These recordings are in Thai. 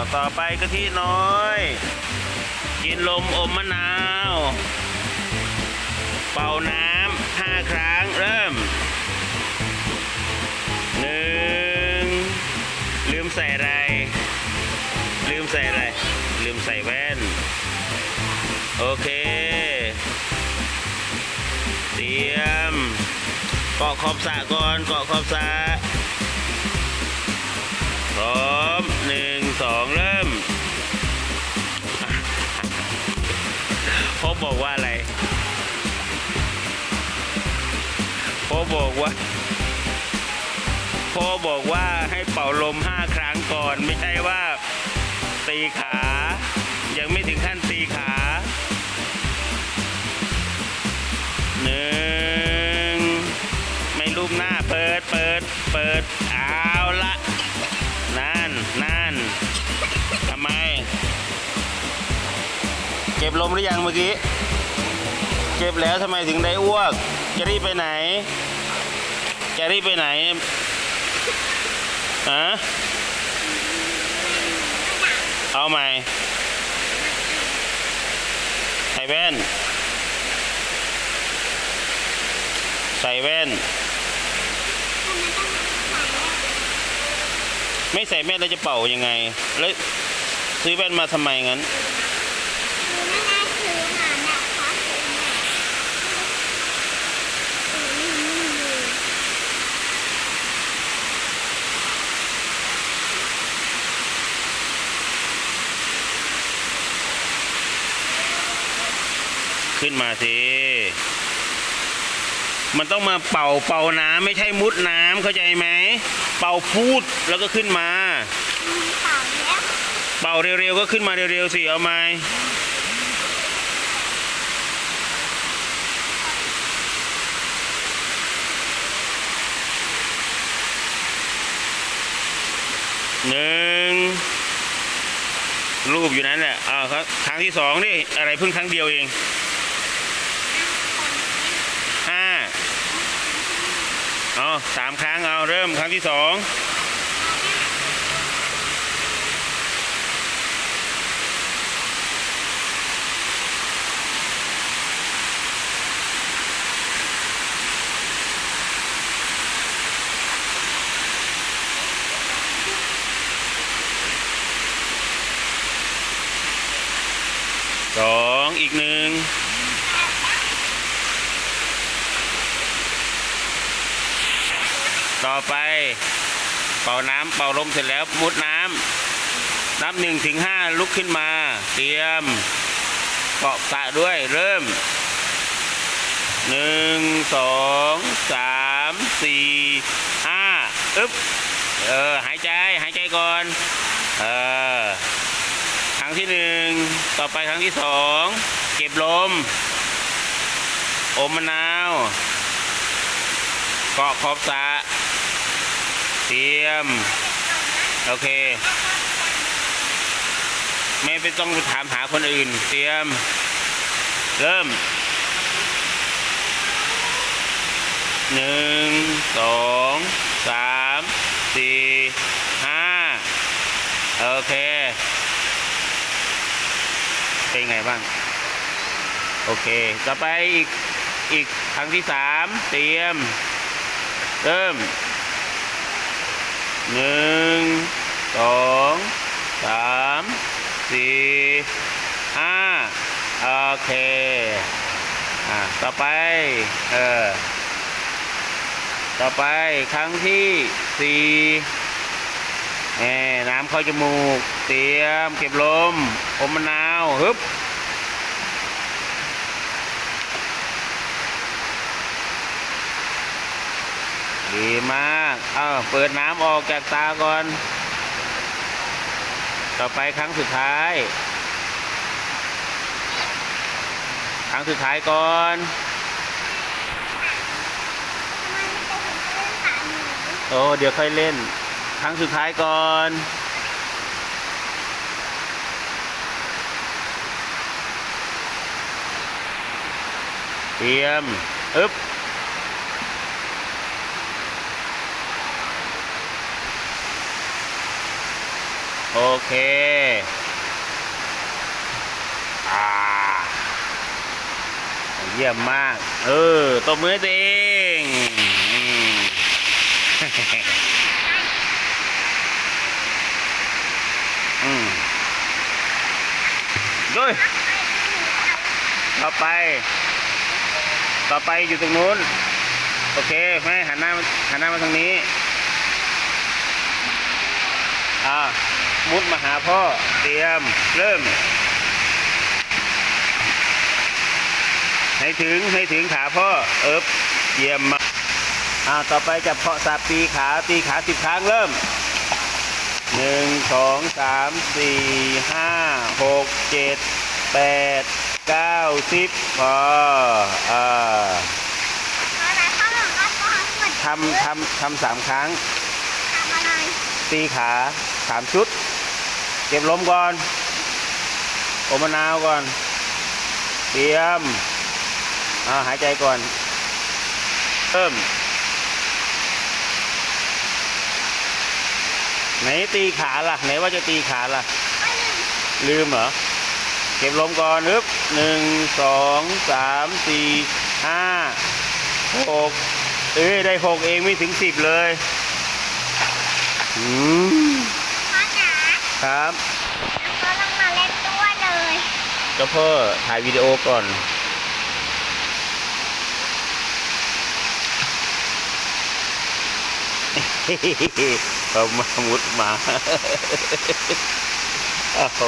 วต่อไปกะทิน้อย กินลมอมมะนาว เป่าน้ำห้าครั้งเริ่มหนึ่งลืมใส่อะไร ลืมใส่อะไร ลืมใส่แว่น โอเคเตรียมเกาะขอบสะก่อนเกาะขอบสะพร้อม สองเริ่มพ่อบอกว่าอะไรพ่อบอกว่าพ่อบอกว่าให้เป่าลมห้าครั้งก่อน ไม่ใช่ว่า ตีขา ยังไม่ถึงขั้นตีขาหนึ่งไม่รูปหน้าเปิดเปิดเปิดเอาละ ก็บลมหรือยังเมื่อกี้ เก็บแล้วทำไมถึงได้อ้วก จะรีบไปไหน จะรีบไปไหนฮะเอาใหม่ใส่แว่น ใส่แว่น ไม่ใส่แว่นแล้วจะเป่ายังไง แล้วซื้อแว่นมาทำไมงั้น ขึ้นมาสิ มันต้องมาเป่าเป่าน้ำไม่ใช่มุดน้ำเข้าใจไหม เป่าพูดแล้วก็ขึ้นมา เป่าเร็วๆก็ขึ้นมาเร็วๆสิเอาไหมหนึ่งรูปอยู่นั้นแหละอ้าครับครั้งที่สองนี่อะไรเพิ่งครั้งเดียวเองห้า เอาสามครั้งเอาเริ่มครั้งที่สอง สองอีกหนึ่ง ต่อไป เป่าน้ำเป่าลมเสร็จแล้วมุดน้ำนับหนึ่งถึงห้าลุกขึ้นมา เตรียมเกาะสะด้วยเริ่มหนึ่งสองสามสี่ห้าอึ๊บเออหายใจหายใจก่อนเออครั้งที่หนึ่งต่อไปครั้งที่สองเก็บลม อมมะนาวเกาะขอบสระ เตรียม โอเค ไม่ไปต้องถามหาคนอื่น เตรียม เริ่มหนึ่งสองสามสี่ห้าโอเค เป็นไงบ้าง โอเค ต่อไปอีก อีกครั้งที่สามเตรียม เริ่ม หนึ่งสองสามสี่ห้าโอเค อะ ต่อไป เออ ต่อไปครั้งที่สี่แหมน้ำเข้าจมูก เตรียมเก็บลมอมมะนาว ฮึบ ดีมาก เอ้าเปิดน้ำออกจากตาก่อน ต่อไปครั้งสุดท้าย ครั้งสุดท้ายก่อนโอ้เดี๋ยวค่อยเล่น ครั้งสุดท้ายก่อนเตรียม อึ๊บ โอเคอ่าเยี่ยมมาก เออตบมือตัวเองอืมอืมด้วยต่อไป ต่อไปอยู่ตรงนู้น โอเคแม่หันหน้ามาหันหน้ามาทางนี้ อ่า มุดมาหาพ่อ เตรียม เริ่ม ให้ถึงให้ถึงขาพ่อ เอิบเยี่ยมมากอ่าต่อไปจับเพาะสับตีขาตีขาสิบครั้งเริ่มหนึ่งสองสามสี่ห้าหกเจ็ดแปดเก้าสิบพออ่าอะไรเขาบอกว่าเขาเหมือนทำทำทำสามครั้งทำอะไรตีขาสามชุด เก็บลมก่อนอมมะนาวก่อน เตรียมอ่าหายใจก่อนเริ่มไหนตีขาล่ะไหนว่าจะตีขาล่ะไม่ลืมลืมเหรอ เก็บลมก่อนนึบหนึ่งสองสามสี่ห้าหกเอ้ยได้หกเองไม่ถึงสิบเลย อืม ครับเขาลงมาเล่นด้วยเลยเจ้าพ่อถ่ายวิดีโอก่อน เขามามุดมา โอ้โห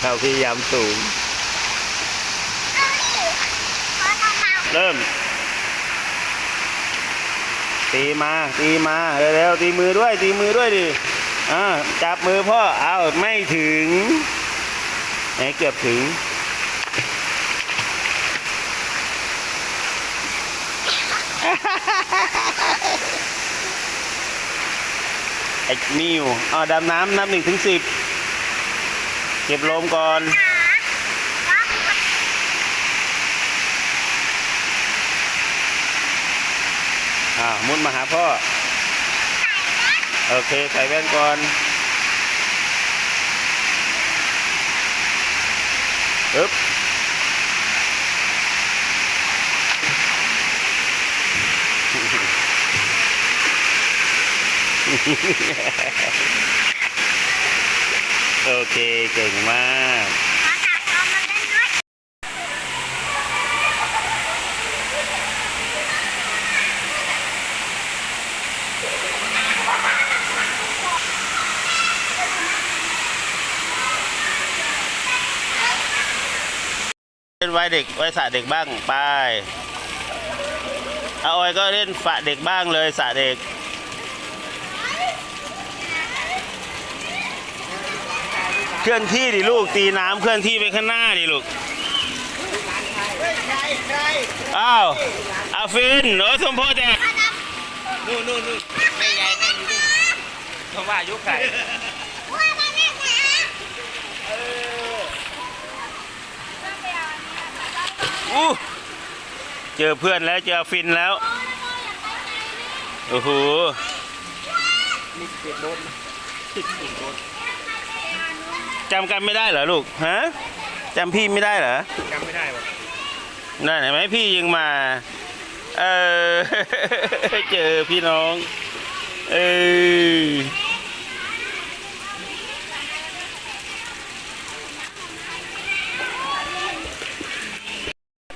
เขาพยายามสูงเอ้ยพ่อทำมาเริ่ม ตีมา ตีมา เร็วๆ ตีมือด้วย ตีมือด้วยดิ อ่าจับมือพ่อเอาไม่ถึงไหนเกือบถึง ไอ้นิวเอาดำน้ำนับหนึ่งถึงสิบเก็บลมก่อนอ่ามุดมาหาพ่อ โอเค ใส่แว่นก่อนอึ๊บ โอเค เก่งมาก พ่อจ๋าเขามาเล่นด้วย เล่นไว้เด็กไว้สระเด็กบ้างไปเอาออยก็เล่นฝะเด็กบ้างเลยสระเด็ก เคลื่อนที่ดิลูกตีน้ำเคลื่อนที่ไปข้างหน้าดิลูกอ้าวอาฟินโอ้สมโพธิแจกนู่นนู่นนู่นแม่ยายนั่งอยู่นู่นเขาว่ายุคไข่ ว่ามาเล่นนะ อู้เจอเพื่อนแล้วเจอฟินแล้ว โอ้โหนี่เปียกโดนติดติดโดนจำกันไม่ได้เหรอลูก ฮะจำพี่ไม่ได้เหรอจำไม่ได้วะนั่นเห็นไหมพี่ยิงมา เออ เจอพี่น้อง เออ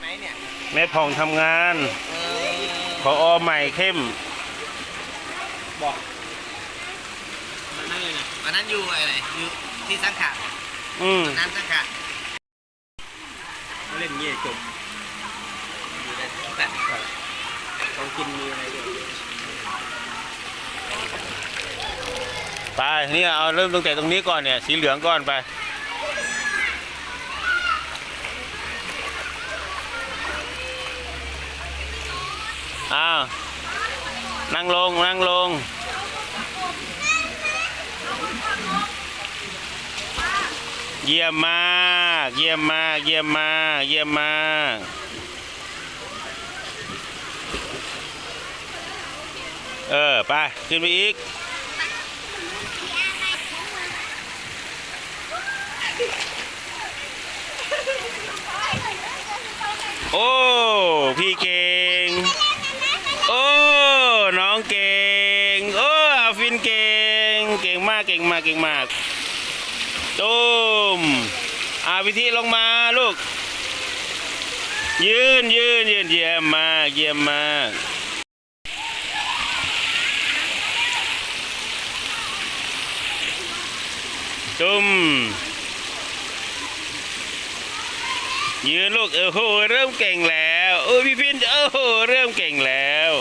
ไหนเนี่ย แม่ผ่องทำงานเอพออใหม่เข้ม บอกมันนั่งอยู่ไหนวันนั้นอยู่อะไรอยู่ที่สังขะอืมน้ำสังขะเล่นเงี้ยจบอยู่ในแบบต้องกินมีอะไรด้วยไปเนี่ยเอาเริ่มตั้งแต่ตรงนี้ก่อนเนี่ย สีเหลืองก่อนไป อ้าว นั่งลง นั่งลง เยี่ยมมาก เยี่ยมมาก เยี่ยมมาก เยี่ยมมากเออ ไป ขึ้นไปอีก โอ้ พี่เก โอ้ น้องเก่ง โอ้อาฟินเก่ง เก่งมาก เก่งมาก เก่งมากตุ้มอาวิธีลงมาลูก ยืนยืนยืนเยี่ยมมากเยี่ยมมากตุ้มยืนลูกเออโหเริ่มเก่งแล้ว โอ้ยพี่พินโอ้เริ่มเก่งแล้ว